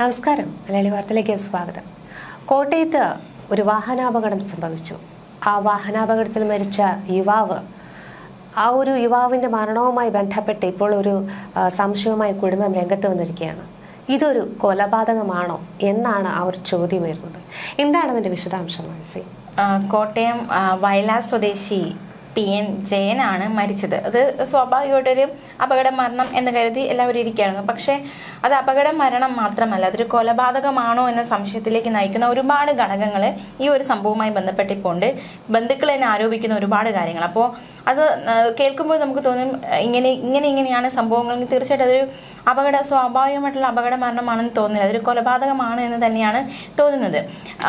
നമസ്കാരം. മലയാളി വാർത്തയിലേക്ക് സ്വാഗതം. കോട്ടയത്ത് ഒരു വാഹനാപകടം സംഭവിച്ചു. ആ വാഹനാപകടത്തിൽ മരിച്ച യുവാവ് ആ ഒരു യുവാവിന്റെ മരണവുമായി ബന്ധപ്പെട്ട് ഇപ്പോൾ ഒരു സംശയവുമായി കുടുംബം രംഗത്ത് വന്നിരിക്കുകയാണ്. ഇതൊരു കൊലപാതകമാണോ എന്നാണ് ആ ഒരു ചോദ്യം വരുന്നത് എന്താണ് അതിന്റെ വിശദാംശം മാനസി? കോട്ടയം വയലാർ സ്വദേശി പി എൻ ജയനാണ് മരിച്ചത്. അത് സ്വാഭാവികമായിട്ടൊരു അപകട മരണം എന്ന് കരുതി എല്ലാവരും ഇരിക്കുകയായിരുന്നു. പക്ഷേ അത് അപകട മരണം മാത്രമല്ല അതൊരു കൊലപാതകമാണോ എന്ന സംശയത്തിലേക്ക് നയിക്കുന്ന ഒരുപാട് ഘടകങ്ങൾ ഈ ഒരു സംഭവവുമായി ബന്ധപ്പെട്ട് ഉണ്ട് ബന്ധുക്കൾ തന്നെ ആരോപിക്കുന്ന ഒരുപാട് കാര്യങ്ങൾ. അപ്പോൾ അത് കേൾക്കുമ്പോൾ നമുക്ക് തോന്നും ഇങ്ങനെ ഇങ്ങനെ ഇങ്ങനെയാണ് സംഭവങ്ങൾ. തീർച്ചയായിട്ടും അതൊരു അപകട സ്വാഭാവികമായിട്ടുള്ള അപകട മരണമാണെന്ന് തോന്നുന്നില്ല. അതൊരു കൊലപാതകമാണ് എന്ന് തന്നെയാണ് തോന്നുന്നത്.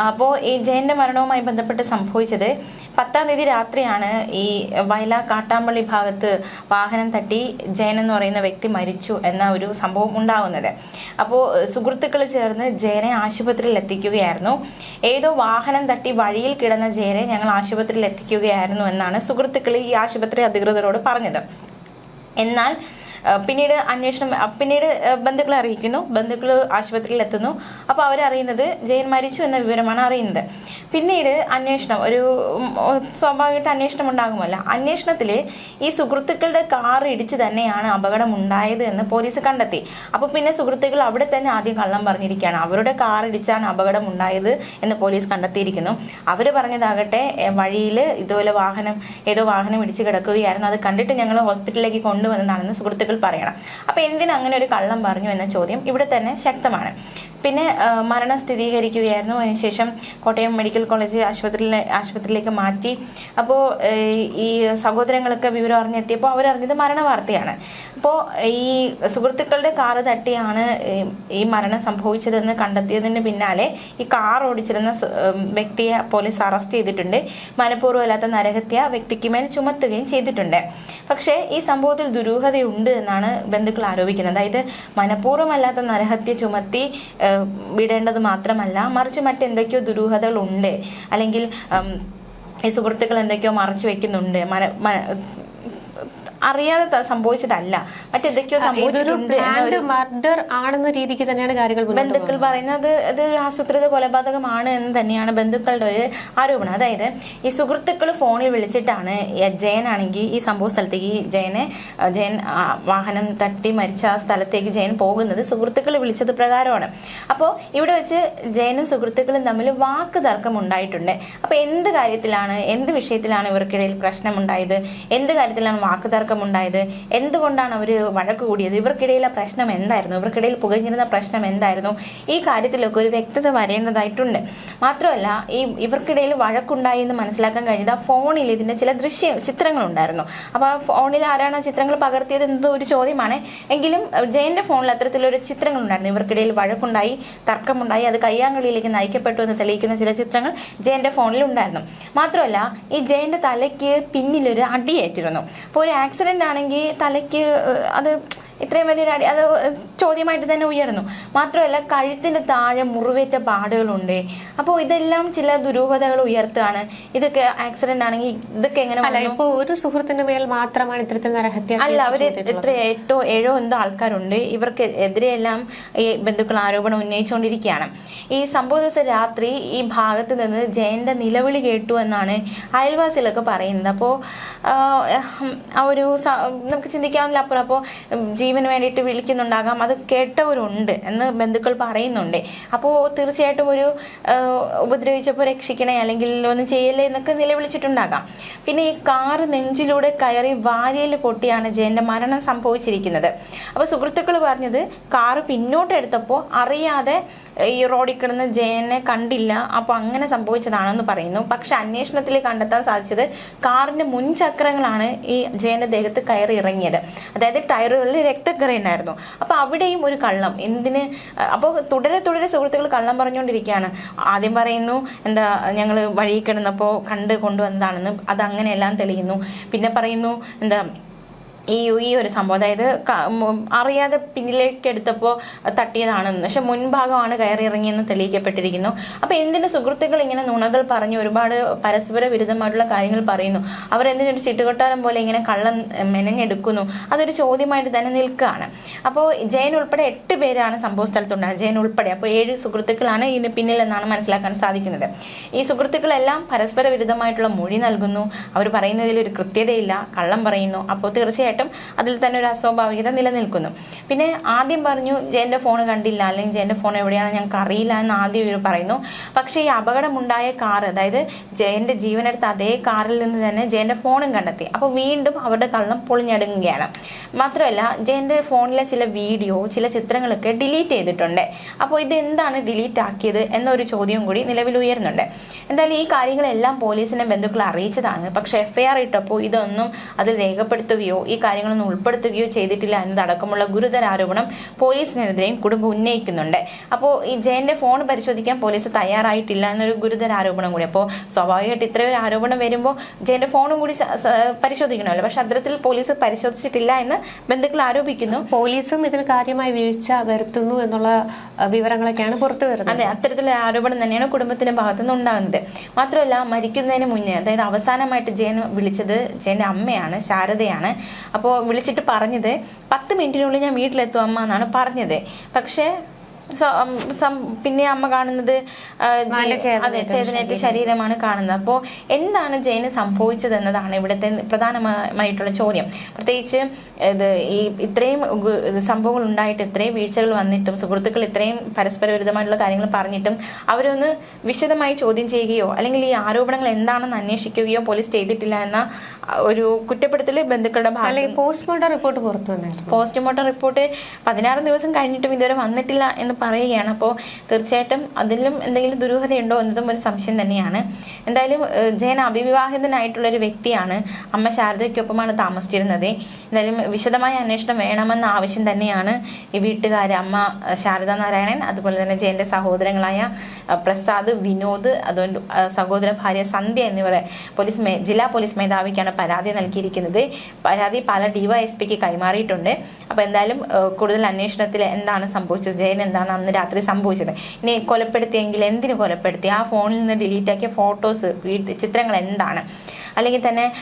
അപ്പോൾ ഈ ജയന്റെ മരണവുമായി ബന്ധപ്പെട്ട് സംഭവിച്ചത് പത്താം തീയതി രാത്രിയാണ് ഈ വയല കാട്ടാമ്പള്ളി ഭാഗത്ത് വാഹനം തട്ടി ജയൻ എന്ന് പറയുന്ന വ്യക്തി മരിച്ചു എന്ന ഒരു സംഭവം ഉണ്ടാകുന്നത്. അപ്പോൾ സുഹൃത്തുക്കൾ ചേർന്ന് ജയനെ ആശുപത്രിയിൽ എത്തിക്കുകയായിരുന്നു. ഏതോ വാഹനം തട്ടി വഴിയിൽ കിടന്ന ജയനെ ഞങ്ങൾ ആശുപത്രിയിൽ എത്തിക്കുകയായിരുന്നു എന്നാണ് സുഹൃത്തുക്കൾ ഈ ആശുപത്രി അധികൃതരോട് പറഞ്ഞത്. എന്നാൽ പിന്നീട് അന്വേഷണം പിന്നീട് ബന്ധുക്കളെ അറിയിക്കുന്നു. ബന്ധുക്കൾ ആശുപത്രിയിൽ എത്തുന്നു. അപ്പോൾ അവരറിയുന്നത് ജയൻ മരിച്ചു എന്ന വിവരമാണ് അറിയുന്നത്. പിന്നീട് അന്വേഷണം. ഒരു സ്വാഭാവികമായിട്ട് അന്വേഷണം ഉണ്ടാകുമല്ലോ. അന്വേഷണത്തിൽ ഈ സുഹൃത്തുക്കളുടെ കാർ ഇടിച്ച് തന്നെയാണ് അപകടം ഉണ്ടായത് എന്ന് പോലീസ് കണ്ടെത്തി. അപ്പോൾ പിന്നെ സുഹൃത്തുക്കൾ അവിടെ തന്നെ ആദ്യം കള്ളം പറഞ്ഞിരിക്കുകയാണ്. അവരുടെ കാർ ഇടിച്ചാണ് അപകടം ഉണ്ടായത് എന്ന് പോലീസ് കണ്ടെത്തിയിരിക്കുന്നു. അവർ പറഞ്ഞതാകട്ടെ വഴിയിൽ ഇതുപോലെ വാഹനം ഏതോ വാഹനം ഇടിച്ച് കിടക്കുകയായിരുന്നു. അത് കണ്ടിട്ട് ഞങ്ങൾ ഹോസ്പിറ്റലിലേക്ക് കൊണ്ടുവന്നതാണെന്ന് സുഹൃത്തുക്കൾ പറയണം. അപ്പോൾ എന്തിന് അങ്ങനെ ഒരു കള്ളം പറഞ്ഞു എന്ന ചോദ്യം ഇവിടെ തന്നെ ശക്തമാണ്. പിന്നെ മരണം സ്ഥിരീകരിക്കുകയായിരുന്നു. അതിനുശേഷം കോട്ടയം മെഡിക്കൽ കോളേജ് ആശുപത്രിയിൽ ആശുപത്രിയിലേക്ക് മാറ്റി. അപ്പോൾ ഈ സഹോദരങ്ങളൊക്കെ വിവരം അറിഞ്ഞെത്തിയപ്പോൾ അവരറിഞ്ഞത് മരണ വാർത്തയാണ് അപ്പോൾ ഈ സുഹൃത്തുക്കളുടെ കാറ് തട്ടിയാണ് ഈ മരണം സംഭവിച്ചതെന്ന് കണ്ടെത്തിയതിന് പിന്നാലെ ഈ കാർ ഓടിച്ചിരുന്ന വ്യക്തിയെ പോലീസ് അറസ്റ്റ് ചെയ്തിട്ടുണ്ട്. മനഃപൂർവമല്ലാത്ത നരഹത്യ വ്യക്തിക്ക് മേൽ ചുമത്തുകയും ചെയ്തിട്ടുണ്ട്. പക്ഷേ ഈ സംഭവത്തിൽ ദുരൂഹതയുണ്ട് എന്നാണ് ബന്ധുക്കൾ ആരോപിക്കുന്നത്. അതായത് മനഃപൂർവമല്ലാത്ത നരഹത്യ ചുമത്തി വിടേണ്ടത് മാത്രമല്ല മറിച്ച് മറ്റെന്തൊക്കെയോ ദുരൂഹതകൾ ഉണ്ട് അല്ലെങ്കിൽ ഈ സുഹൃത്തുക്കൾ എന്തൊക്കെയോ മറച്ചു വെക്കുന്നുണ്ട്. മന അറിയാതെ സംഭവിച്ചതല്ല. മറ്റെന്തൊക്കെയോ സംഭവിച്ചിട്ടുണ്ട് മർഡർ ആണെന്ന രീതിക്ക് തന്നെയാണ് കാര്യങ്ങൾ ബന്ധുക്കൾ പറയുന്നത് അത് ആസൂത്രിത കൊലപാതകമാണ് എന്ന് തന്നെയാണ് ബന്ധുക്കളുടെ ഒരു ആരോപണം. അതായത് ഈ സുഹൃത്തുക്കൾ ഫോണിൽ വിളിച്ചിട്ടാണ് ജയനാണെങ്കിൽ ഈ സംഭവ സ്ഥലത്തേക്ക് ഈ ജയനെ ജയൻ വാഹനം തട്ടി മരിച്ച ആ സ്ഥലത്തേക്ക് ജയൻ പോകുന്നത് സുഹൃത്തുക്കൾ വിളിച്ചത് പ്രകാരമാണ്. അപ്പോൾ ഇവിടെ വെച്ച് ജയനും സുഹൃത്തുക്കളും തമ്മിൽ വാക്ക് തർക്കം ഉണ്ടായിട്ടുണ്ട്. അപ്പോൾ എന്ത് കാര്യത്തിലാണ് എന്ത് വിഷയത്തിലാണ് ഇവർക്കിടയിൽ പ്രശ്നമുണ്ടായത്? എന്ത് കാര്യത്തിലാണ് വാക്ക് തർക്കം ഉണ്ടായത് എന്തുകൊണ്ടാണ് അവർ വഴക്ക് കൂടിയത്? ഇവർക്കിടയിലെ പ്രശ്നം എന്തായിരുന്നു? ഇവർക്കിടയിൽ പുകഞ്ഞിരുന്ന പ്രശ്നം എന്തായിരുന്നു? ഈ കാര്യത്തിലൊക്കെ ഒരു വ്യക്തത വരേണ്ടതായിട്ടുണ്ട്. മാത്രമല്ല ഈ ഇവർക്കിടയിൽ വഴക്കുണ്ടായി എന്ന് മനസ്സിലാക്കാൻ കഴിഞ്ഞത് ആ ഫോണിൽ ഇതിന്റെ ചില ദൃശ്യ ചിത്രങ്ങളുണ്ടായിരുന്നു. അപ്പോൾ ആ ഫോണിൽ ആരാണ് ആ ചിത്രങ്ങൾ പകർത്തിയത് എന്നത് ഒരു ചോദ്യമാണ്. എങ്കിലും ജയന്റെ ഫോണിൽ അത്തരത്തിലൊരു ചിത്രങ്ങൾ ഉണ്ടായിരുന്നു ഇവർക്കിടയിൽ വഴക്കുണ്ടായി തർക്കമുണ്ടായി അത് കയ്യാങ്കളിയിലേക്ക് നയിക്കപ്പെട്ടു എന്ന് തെളിയിക്കുന്ന ചില ചിത്രങ്ങൾ ജയന്റെ ഫോണിൽ ഉണ്ടായിരുന്നു മാത്രമല്ല ഈ ജയന്റെ തലയ്ക്ക് പിന്നിലൊരു അടിയേറ്റിരുന്നു. അപ്പോൾ ഒരു ആക്സിഡന്റ് ആണെങ്കിൽ തലയ്ക്ക് അത് ഇത്രയും വലിയൊരു അടി അത് ചോദ്യമായിട്ട് തന്നെ ഉയർന്നു മാത്രമല്ല കഴുത്തിന്റെ താഴെ മുറിവേറ്റ പാടുകളുണ്ട്. അപ്പോൾ ഇതെല്ലാം ചില ദുരൂഹതകൾ ഉയർത്തുകയാണ്. ഇതൊക്കെ ആക്സിഡന്റ് ആണെങ്കിൽ ഇതൊക്കെ എങ്ങനെ അല്ല വന്നു? ഒരു സുഹൃത്തിന്റെ മേൽ മാത്രമാണ് ഇത്തരത്തിൽ നരഹത്യ അല്ല അവർ അവർ. എത്ര എട്ടോ ഏഴോ എന്തോ ആൾക്കാരുണ്ട്. ഇവർക്ക് എതിരെയെല്ലാം ഈ ബന്ധുക്കൾ ആരോപണം ഉന്നയിച്ചുകൊണ്ടിരിക്കുകയാണ്. ഈ സംഭവ ദിവസം രാത്രി ഈ ഭാഗത്ത് നിന്ന് ജയന്റെ നിലവിളി കേട്ടു എന്നാണ് അയൽവാസികളൊക്കെ പറയുന്നത്. അപ്പോൾ ഒരു നമുക്ക് ചിന്തിക്കാവുന്നില്ല അപ്പുറം അപ്പോൾ ജീവന് വേണ്ടിയിട്ട് വിളിക്കുന്നുണ്ടാകാം. അത് കേട്ടവരുണ്ട് എന്ന് ബന്ധുക്കൾ പറയുന്നുണ്ട്. അപ്പോൾ തീർച്ചയായിട്ടും ഒരു ഉപദ്രവിച്ചപ്പോൾ രക്ഷിക്കണേ അല്ലെങ്കിൽ ഒന്നും ചെയ്യല്ലേ എന്നൊക്കെ നിലവിളിച്ചിട്ടുണ്ടാകാം. പിന്നെ ഈ കാറ് നെഞ്ചിലൂടെ കയറി വാരിയിൽ പൊട്ടിയാണ് ജയന്റെ മരണം സംഭവിച്ചിരിക്കുന്നത്. അപ്പോൾ സുഹൃത്തുക്കൾ പറഞ്ഞത് കാറ് പിന്നോട്ട് എടുത്തപ്പോൾ അറിയാതെ ഈ റോഡിൽ കിടന്ന് ജയനെ കണ്ടില്ല. അപ്പോൾ അങ്ങനെ സംഭവിച്ചതാണെന്ന് പറയുന്നു. പക്ഷെ അന്വേഷണത്തിൽ കണ്ടെത്താൻ സാധിച്ചത് കാറിന്റെ മുൻചക്രങ്ങളാണ് ഈ ജയന്റെ ദേഹത്ത് കയറി ഇറങ്ങിയത്. അതായത് ടയറുകളിൽ രക്തക്കറി ഉണ്ടായിരുന്നു. അപ്പോൾ അവിടെയും ഒരു കള്ളം. എന്തിന്? അപ്പോൾ തുടരെ തുടരെ സുഹൃത്തുക്കൾ കള്ളം പറഞ്ഞുകൊണ്ടിരിക്കുകയാണ്. ആദ്യം പറയുന്നു എന്താ ഞങ്ങൾ വഴി കിടന്നപ്പോൾ കണ്ട് കൊണ്ടുവന്നതാണെന്ന് അത് അങ്ങനെയെല്ലാം തെളിയുന്നു. പിന്നെ പറയുന്നു എന്താ ഈ ഈ ഒരു സംഭവം അതായത് അറിയാതെ പിന്നിലേക്ക് എടുത്തപ്പോൾ തട്ടിയതാണെന്ന്. പക്ഷെ മുൻഭാഗമാണ് കയറി ഇറങ്ങിയെന്ന് തെളിയിക്കപ്പെട്ടിരിക്കുന്നു. അപ്പോൾ എന്തിന് സുഹൃത്തുക്കൾ ഇങ്ങനെ നുണകൾ പറഞ്ഞു ഒരുപാട് പരസ്പര വിരുദ്ധമായിട്ടുള്ള കാര്യങ്ങൾ പറയുന്നു? അവർ എന്തിനൊരു ചിട്ടുകൊട്ടാരം പോലെ ഇങ്ങനെ കള്ളം മെനഞ്ഞെടുക്കുന്നു? അതൊരു ചോദ്യമായിട്ട് തന്നെ നിൽക്കുകയാണ്. അപ്പോൾ ജയൻ ഉൾപ്പെടെ എട്ട് പേരാണ് സംഭവ സ്ഥലത്തുണ്ടായത്. ജയൻ ഉൾപ്പെടെ. അപ്പോൾ ഏഴ് സുഹൃത്തുക്കളാണ് ഇതിന് പിന്നിൽ എന്നാണ് മനസ്സിലാക്കാൻ സാധിക്കുന്നത്. ഈ സുഹൃത്തുക്കളെല്ലാം പരസ്പര വിരുദ്ധമായിട്ടുള്ള മൊഴി നൽകുന്നു. അവർ പറയുന്നതിൽ ഒരു കൃത്യതയില്ല. കള്ളം പറയുന്നു. അപ്പോൾ തീർച്ചയായിട്ടും അതിൽ തന്നെ ഒരു അസ്വാഭാവികത നിലനിൽക്കുന്നു. പിന്നെ ആദ്യം പറഞ്ഞു ജയന്റെ ഫോൺ കണ്ടില്ല. അല്ലെങ്കിൽ ജയന്റെ ഫോൺ എവിടെയാണ് ഞങ്ങൾക്ക് അറിയില്ല എന്ന് ആദ്യം ഇവർ പറയുന്നു. പക്ഷേ ഈ അപകടമുണ്ടായ കാർ അതായത് ജയന്റെ ജീവനെടുത്ത അതേ കാറിൽ നിന്ന് തന്നെ ജയന്റെ ഫോണും കണ്ടെത്തി. അപ്പോൾ വീണ്ടും അവരുടെ കള്ളം പൊളിഞ്ഞടുങ്ങുകയാണ്. മാത്രമല്ല ജയന്റെ ഫോണിലെ ചില വീഡിയോ ചില ചിത്രങ്ങളൊക്കെ ഡിലീറ്റ് ചെയ്തിട്ടുണ്ട്. അപ്പോൾ ഇത് എന്താണ് ഡിലീറ്റ് ആക്കിയത് എന്നൊരു ചോദ്യം കൂടി നിലവിൽ ഉയരുന്നുണ്ട്. എന്തായാലും ഈ കാര്യങ്ങളെല്ലാം പോലീസിനെ ബന്ധുക്കൾ അറിയിച്ചതാണ്. പക്ഷേ എഫ്ഐആർ ഇട്ടപ്പോൾ ഇതൊന്നും അത് രേഖപ്പെടുത്തുകയോ ഈ കാര്യങ്ങളൊന്നും ഉൾപ്പെടുത്തുകയോ ചെയ്തിട്ടില്ല എന്നതടക്കമുള്ള ഗുരുതര ആരോപണം പോലീസിനെതിരെയും കുടുംബം ഉന്നയിക്കുന്നുണ്ട്. അപ്പോൾ ഈ ജയന്റെ ഫോൺ പരിശോധിക്കാൻ പോലീസ് തയ്യാറായിട്ടില്ല എന്നൊരു ഗുരുതര ആരോപണം കൂടി. അപ്പോൾ സ്വാഭാവികമായിട്ട് ഇത്രയൊരു ആരോപണം വരുമ്പോൾ ജയന്റെ ഫോണും കൂടി പരിശോധിക്കണമല്ലോ. പക്ഷെ അത്തരത്തിൽ പോലീസ് പരിശോധിച്ചിട്ടില്ല എന്ന് ബന്ധുക്കൾ ആരോപിക്കുന്നു. പോലീസും ഇതിൽ കാര്യമായി വീഴ്ച വരുത്തുന്നു എന്നുള്ള വിവരങ്ങളൊക്കെയാണ് പുറത്തു വരുന്നത്. അതെ അത്തരത്തിലുള്ള ആരോപണം തന്നെയാണ് കുടുംബത്തിന്റെ ഭാഗത്തുനിന്ന് ഉണ്ടാകുന്നത്. മാത്രമല്ല മരിക്കുന്നതിന് മുന്നേ അതായത് അവസാനമായിട്ട് ജയൻ വിളിച്ചത് ജയന്റെ അമ്മയാണ് ശാരദയാണ്. അപ്പോൾ വിളിച്ചിട്ട് പറഞ്ഞത് പത്ത് മിനിറ്റിനുള്ളിൽ ഞാൻ വീട്ടിലെത്തും അമ്മ എന്നാണ് പറഞ്ഞത്. പക്ഷേ പിന്നെ അമ്മ കാണുന്നത് അതെ ചേതനേറ്റ ശരീരമാണ് കാണുന്നത്. അപ്പോൾ എന്താണ് ജയന് സംഭവിച്ചത് എന്നതാണ് ഇവിടുത്തെ പ്രധാനമായിട്ടുള്ള ചോദ്യം. പ്രത്യേകിച്ച് ഇത് ഈ ഇത്രയും സംഭവങ്ങൾ ഉണ്ടായിട്ട് ഇത്രയും വീഴ്ചകൾ വന്നിട്ടും സുഹൃത്തുക്കൾ ഇത്രയും പരസ്പര വിരുദ്ധമായിട്ടുള്ള കാര്യങ്ങൾ പറഞ്ഞിട്ടും അവരൊന്ന് വിശദമായി ചോദ്യം ചെയ്യുകയോ അല്ലെങ്കിൽ ഈ ആരോപണങ്ങൾ എന്താണെന്ന് അന്വേഷിക്കുകയോ പോലീസ് ചെയ്തിട്ടില്ല എന്ന ഒരു കുറ്റപ്പെടുത്തൽ ബന്ധുക്കളുടെ ഭാഗം പോസ്റ്റ്മോർട്ടം റിപ്പോർട്ട് പുറത്തു വന്നായിരുന്നു. പോസ്റ്റ്മോർട്ടം റിപ്പോർട്ട് പതിനാറ് ദിവസം കഴിഞ്ഞിട്ടും ഇതുവരെ വന്നിട്ടില്ല എന്ന് പറയുകയാണ്. അപ്പോൾ തീർച്ചയായിട്ടും അതിലും എന്തെങ്കിലും ദുരൂഹതയുണ്ടോ എന്നതും ഒരു സംശയം തന്നെയാണ്. എന്തായാലും ജയൻ അവിവാഹിതനായിട്ടുള്ള ഒരു വ്യക്തിയാണ്. അമ്മ ശാരദയ്ക്കൊപ്പമാണ് താമസിച്ചിരുന്നത്. എന്തായാലും വിശദമായ അന്വേഷണം വേണമെന്ന ആവശ്യം തന്നെയാണ് ഈ വീട്ടുകാർ അമ്മ ശാരദ നാരായണൻ അതുപോലെ തന്നെ ജയന്റെ സഹോദരങ്ങളായ പ്രസാദ് വിനോദ് അതുകൊണ്ട് സഹോദര ഭാര്യ സന്ധ്യ എന്നിവരെ പോലീസ് മേ ജില്ലാ പോലീസ് മേധാവിക്കാണ് പരാതി നൽകിയിരിക്കുന്നത്. പരാതി പല ഡിവൈഎസ്പിക്ക് കൈമാറിയിട്ടുണ്ട്. അപ്പോൾ എന്തായാലും കൂടുതൽ അന്വേഷണത്തിൽ എന്താണ് സംഭവിച്ചത്? ജയൻ എന്താണ് അന്ന് രാത്രി സംഭവിച്ചത്. ഇനി കൊലപ്പെടുത്തിയെങ്കിൽ എന്തിനു കൊലപ്പെടുത്തി? ആ ഫോണിൽ നിന്ന് ഡിലീറ്റ് ആക്കിയ ഫോട്ടോസ് ചിത്രങ്ങൾ എന്താണ്? അല്ലെങ്കിൽ തന്നെ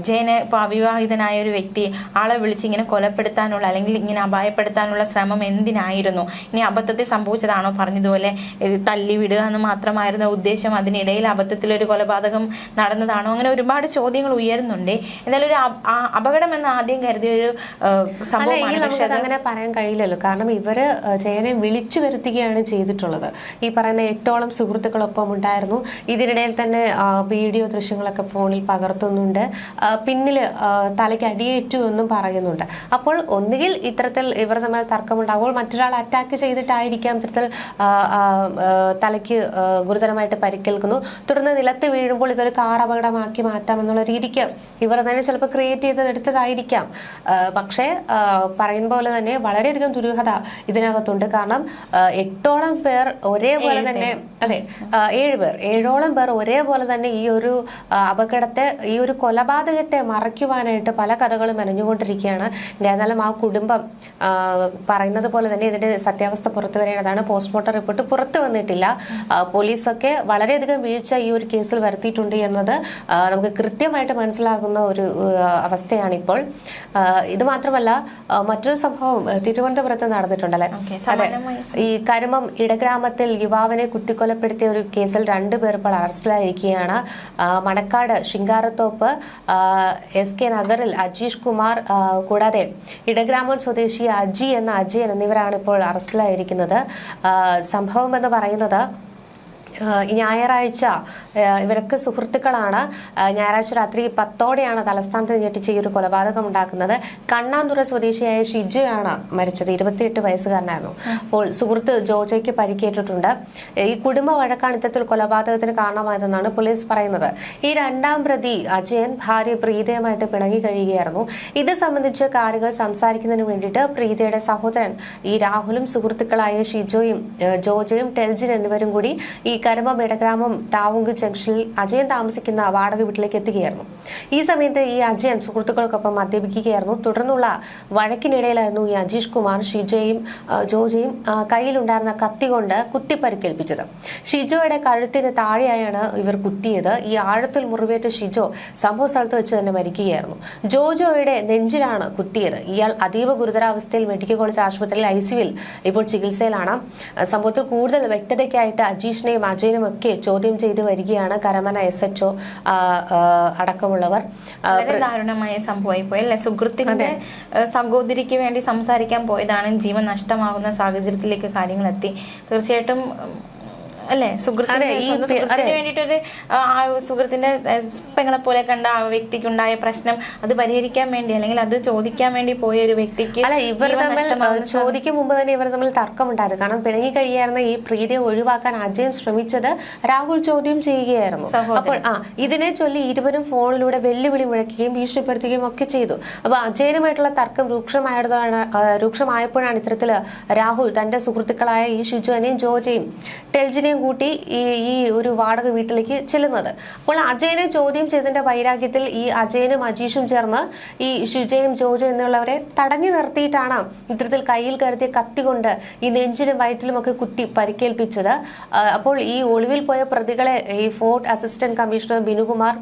ജയനെ ഇപ്പോൾ അവിവാഹിതനായ ഒരു വ്യക്തി ആളെ വിളിച്ച് ഇങ്ങനെ കൊലപ്പെടുത്താനുള്ള അല്ലെങ്കിൽ ഇങ്ങനെ അപായപ്പെടുത്താനുള്ള ശ്രമം എന്തിനായിരുന്നു? ഇനി അബദ്ധത്തിൽ സംഭവിച്ചതാണോ പറഞ്ഞതുപോലെ? തല്ലി വിടുക എന്ന് മാത്രമായിരുന്ന ഉദ്ദേശം അതിനിടയിൽ അബദ്ധത്തിൽ ഒരു കൊലപാതകം നടന്നതാണോ? അങ്ങനെ ഒരുപാട് ചോദ്യങ്ങൾ ഉയരുന്നുണ്ട്. എന്നാലും ഒരു അപ- അപകടം എന്ന് ആദ്യം കരുതിയ ഒരു സംഭവമാണ്. അങ്ങനെ പറയാൻ കഴിയില്ലല്ലോ. കാരണം ഇവർ ജയനെ വിളിച്ചു വരുത്തുകയാണ് ചെയ്തിട്ടുള്ളത്. ഈ പറയുന്ന എട്ടോളം സുഹൃത്തുക്കളൊപ്പം ഉണ്ടായിരുന്നു. ഇതിനിടയിൽ തന്നെ വീഡിയോ ദൃശ്യങ്ങളൊക്കെ ഫോണിൽ പകർത്തുന്നുണ്ട് പിന്നിൽ തലയ്ക്ക് അടിയേറ്റു എന്നും പറയുന്നുണ്ട്. അപ്പോൾ ഒന്നുകിൽ ഇത്തരത്തിൽ ഇവർ തമ്മിൽ തർക്കമുണ്ടാകുമ്പോൾ മറ്റൊരാൾ അറ്റാക്ക് ചെയ്തിട്ടായിരിക്കാം ഇത്തരത്തിൽ തലയ്ക്ക് ഗുരുതരമായിട്ട് പരിക്കേൽക്കുന്നു. തുടർന്ന് നിലത്ത് വീഴുമ്പോൾ ഇതൊരു കാർ അപകടമാക്കി മാറ്റാം എന്നുള്ള രീതിക്ക് ഇവർ തന്നെ ചിലപ്പോൾ ക്രിയേറ്റ് ചെയ്ത് എടുത്തതായിരിക്കാം. ആ, പക്ഷേ പറയുന്ന പോലെ തന്നെ വളരെയധികം ദുരൂഹത ഇതിനകത്തുണ്ട്. കാരണം എട്ടോളം പേർ ഒരേപോലെ തന്നെ അതെ ഏഴ് പേർ. ഏഴോളം പേർ ഒരേപോലെ തന്നെ ഈ ഒരു അപകടത്തെ ഈ ഒരു കൊലപാതകത്തെ മറയ്ക്കുവാനായിട്ട് പല കഥകളും മെനഞ്ഞുകൊണ്ടിരിക്കുകയാണ്. എന്തായാലും ആ കുടുംബം പറയുന്നത് പോലെ തന്നെ ഇതിന്റെ സത്യാവസ്ഥ പുറത്തു വരേണ്ടതാണ്. പോസ്റ്റ്മോർട്ടം റിപ്പോർട്ട് പുറത്തു വന്നിട്ടില്ല. പോലീസൊക്കെ വളരെയധികം വീഴ്ച ഈ ഒരു കേസിൽ വരുത്തിയിട്ടുണ്ട് എന്നത് നമുക്ക് കൃത്യമായിട്ട് മനസ്സിലാകുന്ന ഒരു അവസ്ഥയാണിപ്പോൾ. ഇത് മാത്രമല്ല മറ്റൊരു സംഭവം തിരുവനന്തപുരത്ത് നടന്നിട്ടുണ്ടല്ലേ? അതെ. ഈ കരുമം ഇടഗ്രാമത്തിൽ യുവാവിനെ കുത്തിക്കൊലപ്പെടുത്തിയ ഒരു കേസിൽ രണ്ടുപേർ ഇപ്പോൾ അറസ്റ്റിലായിരിക്കുകയാണ്. മണക്കാട് ശിങ്കാരത്തോപ്പ് ആ, എസ് കെ നഗറിൽ അജീഷ് കുമാർ കൂടാതെ ഇടഗ്രാമം സ്വദേശി അജി എന്ന അജയൻ എന്നിവരാണ് ഇപ്പോൾ അറസ്റ്റിലായിരിക്കുന്നത്. സംഭവം എന്ന് പറയുന്നത് ഞായറാഴ്ച ഇവരൊക്കെ സുഹൃത്തുക്കളാണ്. ഞായറാഴ്ച രാത്രി പത്തോടെയാണ് തലസ്ഥാനത്ത് ഞെട്ടിച്ച് ഈ ഒരു കൊലപാതകം ഉണ്ടാക്കുന്നത് കണ്ണാന്തുറ സ്വദേശിയായ ഷിജുവാണ് മരിച്ചത്. ഇരുപത്തിയെട്ട് വയസ്സുകാരനായിരുന്നു. അപ്പോൾ സുഹൃത്ത് ജോജയ്ക്ക് പരിക്കേറ്റിട്ടുണ്ട്. ഈ കുടുംബ വഴക്കാണ് ഇത്തരത്തിൽ കൊലപാതകത്തിന് കാരണമായതെന്നാണ് പോലീസ് പറയുന്നത്. ഈ രണ്ടാം പ്രതി അജയൻ ഭാര്യ പ്രീതയുമായിട്ട് പിണങ്ങി കഴിയുകയായിരുന്നു. ഇത് സംബന്ധിച്ച് കാര്യങ്ങൾ സംസാരിക്കുന്നതിന് വേണ്ടിയിട്ട് പ്രീതയുടെ സഹോദരൻ ഈ രാഹുലും സുഹൃത്തുക്കളായ ഷിജോയും ജോജയും ടെൽജിൻ എന്നിവരും കൂടി ഈ കരമ മേടഗ്രാമം ടാവുങ്ക് ജംഗ്ഷനിൽ അജയൻ താമസിക്കുന്ന വാടക വീട്ടിലേക്ക് എത്തുകയായിരുന്നു. ഈ സമയത്ത് ഈ അജയൻ സുഹൃത്തുക്കൾക്കൊപ്പം മദ്യപിക്കുകയായിരുന്നു. തുടർന്നുള്ള വഴക്കിനിടയിലായിരുന്നു ഈ അജീഷ് കുമാർ ഷിജോയും ജോജയും കയ്യിലുണ്ടായിരുന്ന കത്തി കൊണ്ട് കുത്തിപ്പരിക്കേൽപ്പിച്ചത് ഷിജോയുടെ കഴുത്തിന് താഴെയായാണ് ഇവർ കുത്തിയത്. ഈ ആഴത്തിൽ മുറിവേറ്റ ഷിജോ സംഭവ സ്ഥലത്ത് വെച്ച് തന്നെ മരിക്കുകയായിരുന്നു. ജോജോയുടെ നെഞ്ചിലാണ് കുത്തിയത്. ഇയാൾ അതീവ ഗുരുതരാവസ്ഥയിൽ മെഡിക്കൽ കോളേജ് ആശുപത്രിയിൽ ഐ ഇപ്പോൾ ചികിത്സയിലാണ്. സംഭവത്തിൽ കൂടുതൽ വ്യക്തതയ്ക്കായിട്ട് അജീഷിനെയും അജയനും ഒക്കെ ചോദ്യം ചെയ്തു വരികയാണ് കരമന എസ് എച്ച് ഒ അടക്കമുള്ളവർ. ദാരുണമായ സംഭവമായി പോയി അല്ലെ? സുഹൃത്തിന്റെ സഹോദരിക്ക് വേണ്ടി സംസാരിക്കാൻ പോയതാണ് ജീവൻ നഷ്ടമാകുന്ന സാഹചര്യത്തിലേക്ക് കാര്യങ്ങൾ എത്തി തീർച്ചയായിട്ടും അല്ലെ? സുഹൃത്തിന്റെ സ്വന്തം സുഹൃത്തിന് വേണ്ടിയിട്ടൊരു സുഹൃത്തിന്റെ പെങ്ങളെ പോലെ കണ്ട ആ വ്യക്തിക്കുണ്ടായ പ്രശ്നം അത് പരിഹരിക്കാൻ വേണ്ടി അല്ലെങ്കിൽ അത് ചോദിക്കാൻ വേണ്ടി പോയ ഒരു വ്യക്തിക്ക് അല്ല ഇവർ തമ്മിൽ ചോദിക്കും മുമ്പ് തന്നെ ഇവർ തമ്മിൽ തർക്കമുണ്ടായിരുന്നു. കാരണം പിണങ്ങി കഴിയായിരുന്ന ഈ പ്രീതിയെ ഒഴിവാക്കാൻ അജയൻ ശ്രമിച്ചത് രാഹുൽ ചോദ്യം ചെയ്യുകയായിരുന്നു. അപ്പോൾ ആ ഇതിനെ ചൊല്ലി ഇരുവരും ഫോണിലൂടെ വെല്ലുവിളി മുഴക്കുകയും ഭീഷണിപ്പെടുത്തുകയും ഒക്കെ ചെയ്തു. അപ്പൊ അജയനുമായിട്ടുള്ള തർക്കം രൂക്ഷമായതാണ് രൂക്ഷമായപ്പോഴാണ് ഇത്തരത്തിൽ രാഹുൽ തന്റെ സുഹൃത്തുക്കളായ ഈ ഷിജുവിനെയും ജോജയും ടെൽജിനെയും കൂട്ടി ഈ ഈ ഒരു വാടക വീട്ടിലേക്ക് ചെല്ലുന്നത്. അപ്പോൾ അജയനെ ചോദ്യം ചെയ്തതിന്റെ വൈരാഗ്യത്തിൽ ഈ അജയനും അജീഷും ചേർന്ന് ഈ ഷിജയും ജോജും എന്നുള്ളവരെ തടഞ്ഞു നിർത്തിയിട്ടാണ് ഇത്തരത്തിൽ കയ്യിൽ കരുതിയ കത്തി കൊണ്ട് ഈ നെഞ്ചിലും വയറ്റിലും ഒക്കെ കുത്തി പരിക്കേൽപ്പിച്ചത്. അപ്പോൾ ഈ ഒളിവിൽ പോയ പ്രതികളെ ഈ ഫോർട്ട് അസിസ്റ്റന്റ് കമ്മീഷണർ ബിനുകുമാർ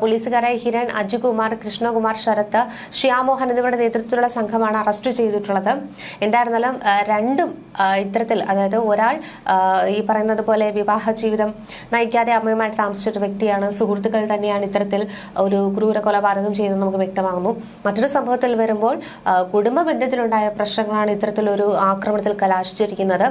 പോലീസുകാരായ ഹിരൺ അജുകുമാർ കൃഷ്ണകുമാർ ശരത്ത് ശ്യാമോഹൻ എന്നിവരുടെ നേതൃത്വത്തിലുള്ള സംഘമാണ് അറസ്റ്റ് ചെയ്തിട്ടുള്ളത്. എന്തായിരുന്നാലും രണ്ടും ഇത്തരത്തിൽ അതായത് ഒരാൾ ഈ പറയുന്നത് പോലെ വിവാഹ ജീവിതം നയിക്കാതെ അമ്മയുമായിട്ട് താമസിച്ചൊരു വ്യക്തിയാണ്. സുഹൃത്തുക്കൾ തന്നെയാണ് ഇത്തരത്തിൽ ഒരു ക്രൂര കൊലപാതകം ചെയ്തതെന്ന് നമുക്ക് വ്യക്തമാകുന്നു. മറ്റൊരു സംഭവത്തിൽ വരുമ്പോൾ കുടുംബ ബന്ധത്തിലുണ്ടായ പ്രശ്നങ്ങളാണ് ഇത്തരത്തിലൊരു ആക്രമണത്തിൽ കലാശിച്ചിരിക്കുന്നത്.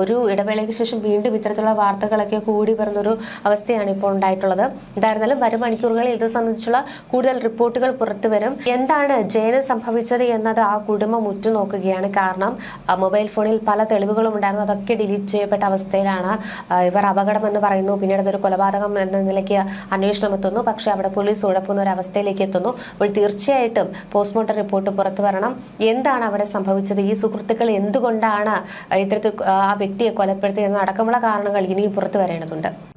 ഒരു ഇടവേളയ്ക്ക് ശേഷം വീണ്ടും ഇത്തരത്തിലുള്ള വാർത്തകളൊക്കെ കൂടി വരുന്നൊരു അവസ്ഥയാണ് ഇപ്പോൾ ഉണ്ടായിട്ടുള്ളത്. എന്തായിരുന്നാലും വരും മണിക്കൂറുകളിൽ ഇത് സംബന്ധിച്ചുള്ള കൂടുതൽ റിപ്പോർട്ടുകൾ പുറത്തു വരും. എന്താണ് ജയന് സംഭവിച്ചത് എന്നത് ആ കുടുംബം ഉറ്റുനോക്കുകയാണ് കാരണം മൊബൈൽ ഫോണിൽ പല തെളിവുകളും ഉണ്ടായിരുന്നു. അതൊക്കെ ഡിലീറ്റ് ചെയ്യപ്പെട്ട അവസ്ഥയിലാണ് ആ, ഇവർ അപകടം എന്ന് പറയുന്നു. പിന്നീട് അതൊരു കൊലപാതകം എന്ന നിലയ്ക്ക് അന്വേഷണം എത്തുന്നു. പക്ഷെ അവിടെ പോലീസ് ഉഴപ്പുന്ന ഒരു അവസ്ഥയിലേക്ക് എത്തുന്നു. അപ്പോൾ തീർച്ചയായിട്ടും പോസ്റ്റ്മോർട്ടം റിപ്പോർട്ട് പുറത്തു വരണം. എന്താണ് അവിടെ സംഭവിച്ചത്? ഈ സുഹൃത്തുക്കൾ എന്തുകൊണ്ടാണ് ഇത്തരത്തിൽ ആ വ്യക്തിയെ കൊലപ്പെടുത്തിയെന്ന് അടക്കമുള്ള കാരണങ്ങൾ ഇനിയും പുറത്തു വരേണ്ടതുണ്ട്.